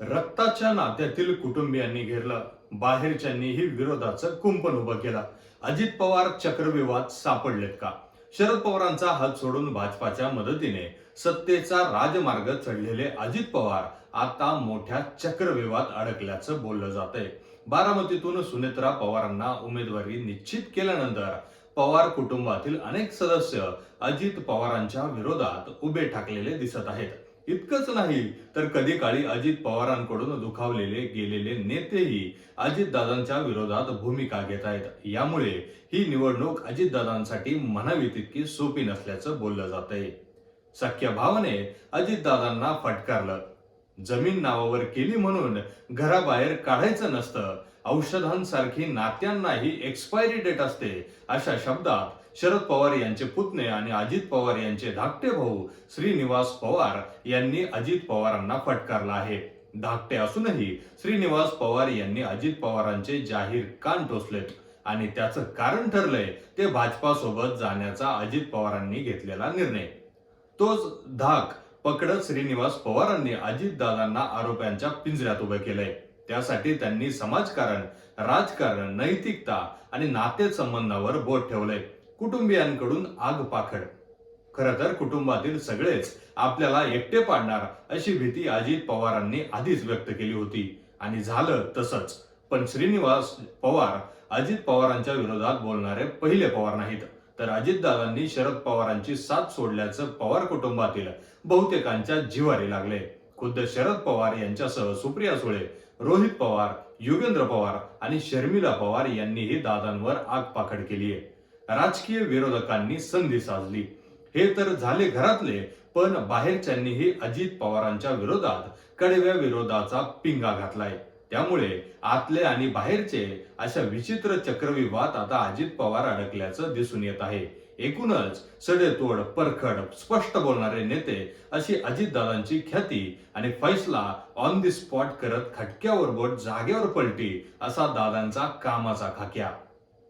रक्ताच्या नात्यातील कुटुंबियांनी घेरलं. बाहेरच्यांनीही विरोधाचं कुंपण उभं केलं. अजित पवार चक्रव्यूहात सापडलेत का? शरद पवारांचा हात सोडून भाजपाच्या मदतीने सत्तेचा राजमार्ग चढलेले अजित पवार आता मोठ्या चक्रव्यूहात अडकल्याचं बोललं जात आहे बारामतीतून सुनेत्रा पवारांना उमेदवारी निश्चित केल्यानंतर पवार कुटुंबातील अनेक सदस्य अजित पवारांच्या विरोधात उभे ठाकलेले दिसत आहेत. इतकंच नाही तर कधी काळी अजित पवारांकडून दुखावलेले गेलेले नेतेही अजितदादांच्या विरोधात भूमिका घेत आहेत. यामुळे ही निवडणूक अजितदादांसाठी म्हणावी तितकी सोपी नसल्याचं बोललं जात आहे सख्या भावाने अजितदादांना फटकारलं. जमीन नावावर केली म्हणून घराबाहेर काढायचं नसतं. औषधांसारखी नात्यांनाही एक्सपायरी डेट असते अशा शब्दात शरद पवार यांचे पुतणे आणि अजित पवार यांचे धाकटे भाऊ श्रीनिवास पवार यांनी अजित पवारांना फटकारला आहे. धाकटे असूनही श्रीनिवास पवार यांनी अजित पवारांचे जाहीर कान टोचलेत. आणि त्याचं कारण ठरलंय ते भाजपासोबत जाण्याचा अजित पवारांनी घेतलेला निर्णय. तोच धाक पकडत श्रीनिवास पवारांनी अजितदादांना आरोपांच्या पिंजऱ्यात उभे केलंय. त्यासाठी त्यांनी समाजकारण राजकारण नैतिकता आणि नातेसंबंधावर बोट ठेवलंय. कुटुंबियांकडून आग पाखड. खर तर कुटुंबातील सगळेच आपल्याला एकटे पाडणार अशी भीती अजित पवारांनी आधीच व्यक्त केली होती. आणि झालं तसंच. पण श्रीनिवास पवार अजित पवारांच्या विरोधात बोलणारे पहिले पवार नाहीत. तर अजितदादांनी शरद पवारांची साथ सोडल्याचं पवार कुटुंबातील बहुतेकांच्या जिवारी लागले. खुद्द शरद पवार यांच्यासह सुप्रिया सुळे रोहित पवार युगेंद्र पवार आणि शर्मिला पवार यांनीही दादांवर आगपाखड केली आहे राजकीय विरोधकांनी संधी साधली हे तर झाले घरातले पण बाहेरच्यांनीही अजित पवारांच्या विरोधात कडव्या विरोधाचा पिंगा घातलाय. त्यामुळे आतले आणि बाहेरचे अशा विचित्र चक्रव्यूहात आता अजित पवार अडकल्याचं दिसून येत आहे. एकूणच सडेतोड परखड स्पष्ट बोलणारे नेते अशी अजितदादांची ख्याती आणि फैसला ऑन दी स्पॉट करत खटक्यावर बोट जागेवर पलटी असा दादांचा कामाचा खाक्या.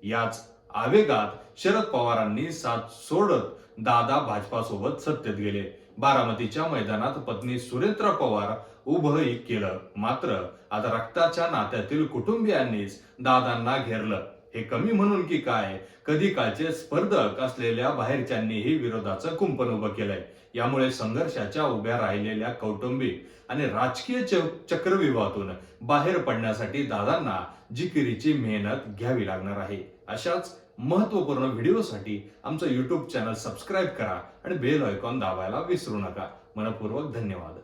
याच आवेगात शरद पवारांनी साथ सोडत दादा भाजपासोबत सत्तेत गेले. बारामतीच्या मैदानात पत्नी सुरेंद्र पवार उभंही केलं. मात्र आता रक्ताच्या नात्यातील कुटुंबियांनीच दादांना घेरलं. हे कमी म्हणून की काय? कधी काळचे स्पर्धक असलेल्या बाहेरच्यांनीही विरोधाचं कुंपण उभं केलंय. यामुळे संघर्षाच्या उभ्या राहिलेल्या कौटुंबिक आणि राजकीय च- चक्रव्यूहातून बाहेर पडण्यासाठी दादांना जिकिरीची मेहनत घ्यावी लागणार आहे. अशाच महत्त्वपूर्ण व्हिडिओसाठी आमचं यूट्यूब चॅनल सबस्क्राईब करा आणि बेल आयकॉन दाबायला विसरू नका. मनपूर्वक धन्यवाद.